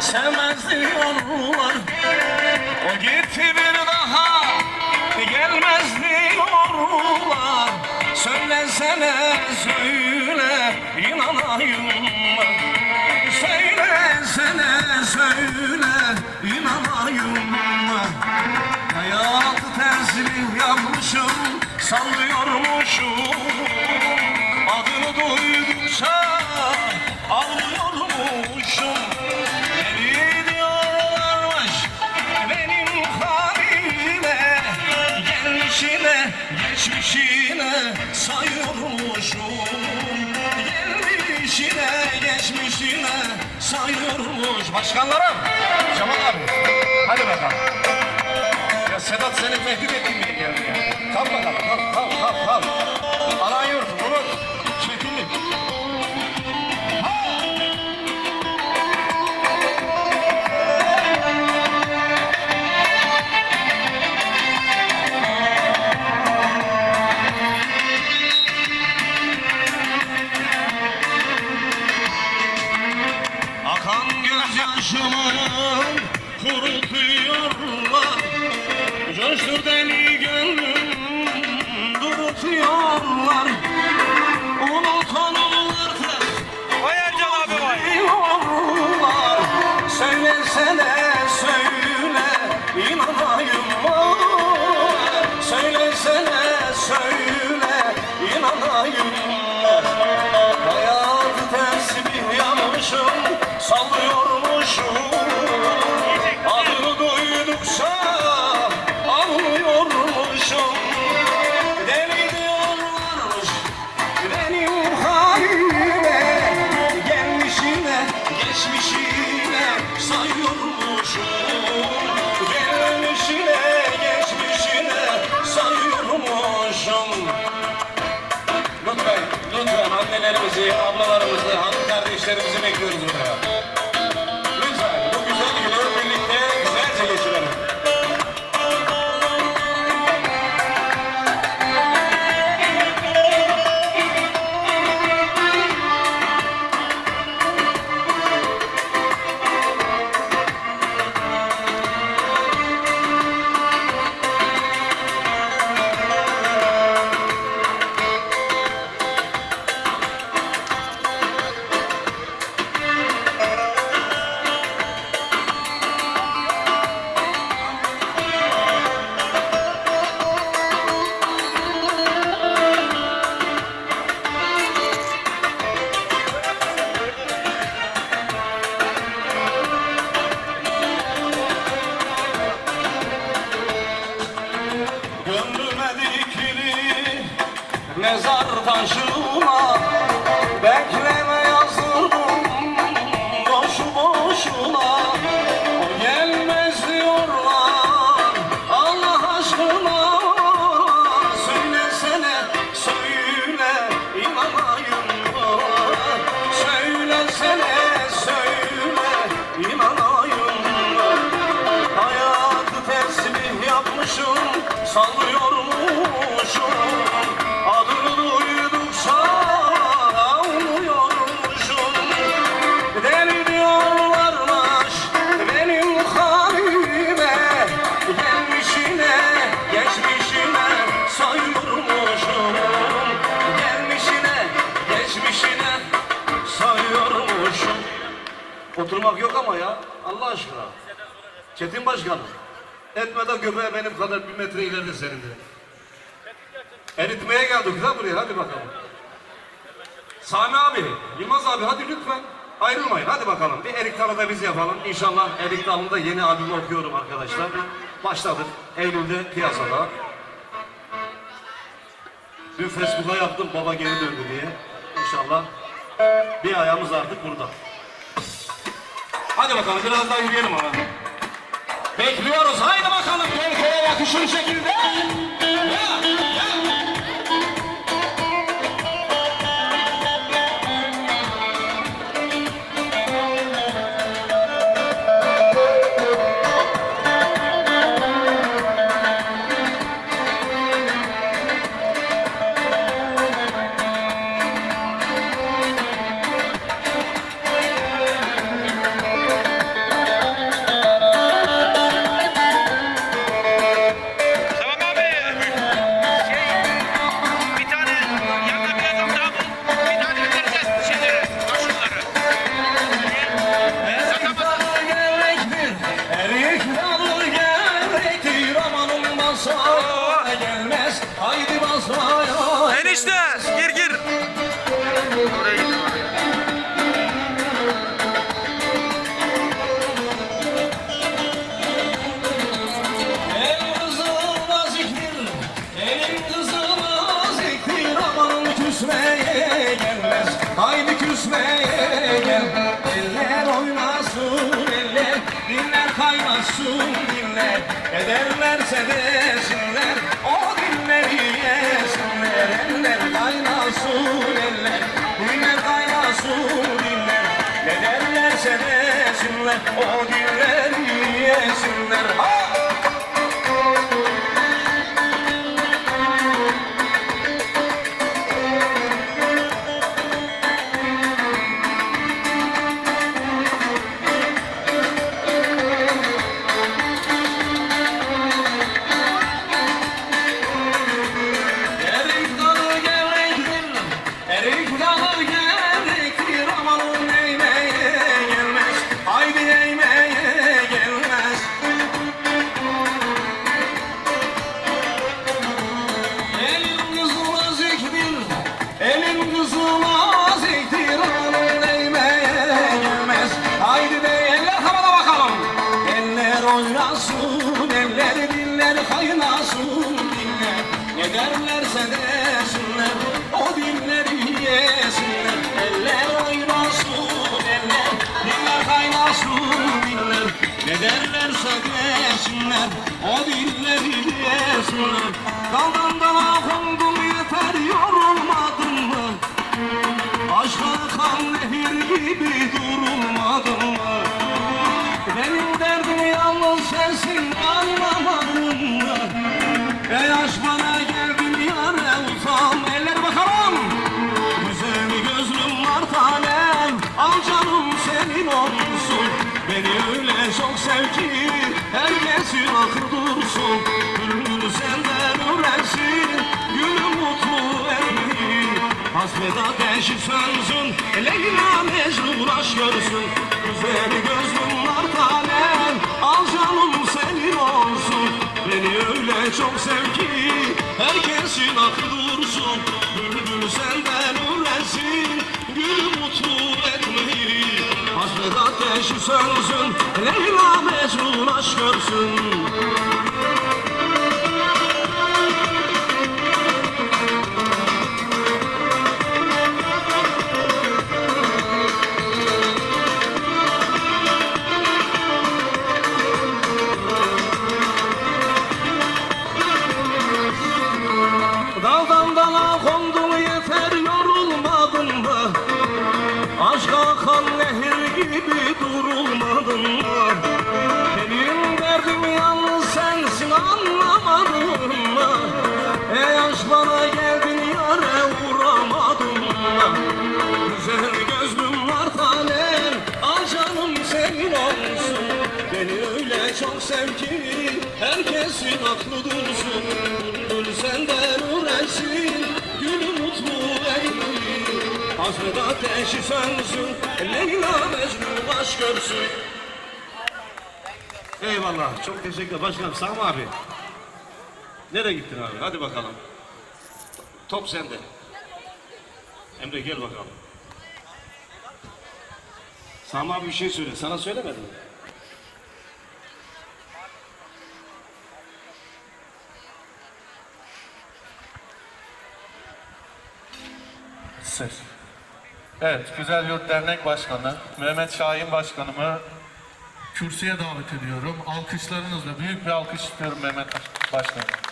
sevmez diyorlar geçmişine sayıyormuşum Gelmişine geçmişine sayıyormuş Başkanlarım Cemal abi hadi bakalım ya Sedat seni tehdit etmeye geldi ya. Kalk bakalım, kalk, kalk, kalk, kalk. Gözyaşımı kurutuyorlar Coştur deli ablalarımızı, hanım kardeşlerimizi bekliyoruz buraya. Mezar taşıma Bekleme Oturmak yok ama ya Allah aşkına Çetin Başkanım. Etmeden göbeğe benim kadar bir metre ileride senin de. Eritmeye geldik ha buraya hadi bakalım. Sami abi, Yılmaz abi hadi lütfen ayrılmayın hadi bakalım. Bir Erik Dalı da biz yapalım. İnşallah Erik Dalı'nda yeni albüm okuyorum arkadaşlar. Başladık. Eylül'de piyasada. Dün Facebook'a yaptım baba geri döndü diye. İnşallah bir ayağımız artık burada. Hadi bakalım biraz daha yürüyelim ama. Bekliyoruz. Haydi bakalım. Tehlikeye yakışır şekilde. Ya, ya. oynasın diller Ne derlerse desinler O dilleri yesinler Eller kaynasın eller Diller kaynasın diller Ne derlerse desinler O dilleri yesinler Ha! Derlerse desinler, o dilleri yesinler. Eller oynasın, eller diller kaynasın diller Ne derlerse desinler, o dilleri yesinler. Daldan dala kondum Beni öyle çok sev ki Herkesin aklı dursun. Gülüm senden Hasret ateşi sönsün Leyla Mecnun aşk görsün. Güzel gözlüm var tanem Al canım senin olsun. Beni öyle çok sev ki Herkesin aklı dursun. Bülbül senden öğrensin Gül mutlu etmeyi. Hasret ateşi sönsün Leyla Mecnun aşk görsün gibi durulmadın mı? Benim derdim yalnız sensin anlamadın mı? Ey aşk bana geldin yare vuramadın mı? Güzel gözlüm var tanem Al canım senin olsun Beni öyle çok sev ki Herkesin aklı dursun Bülbül senden öğrensin Gülü mutlu eyleyin Hasret ateşi sönsün Leyla Mecnun aşk görsün Eyvallah çok teşekkür ederim başkanım Sami abi Nereye gittin abi hadi bakalım Top sende Emre gel bakalım. Sami abi bir şey söyle. Sana söylemedim mi? Ses. Evet, Güzel Yurt Dernek Başkanı Mehmet Şahin Başkanımı kürsüye davet ediyorum. Alkışlarınızla büyük bir alkış istiyorum Mehmet Başkanım.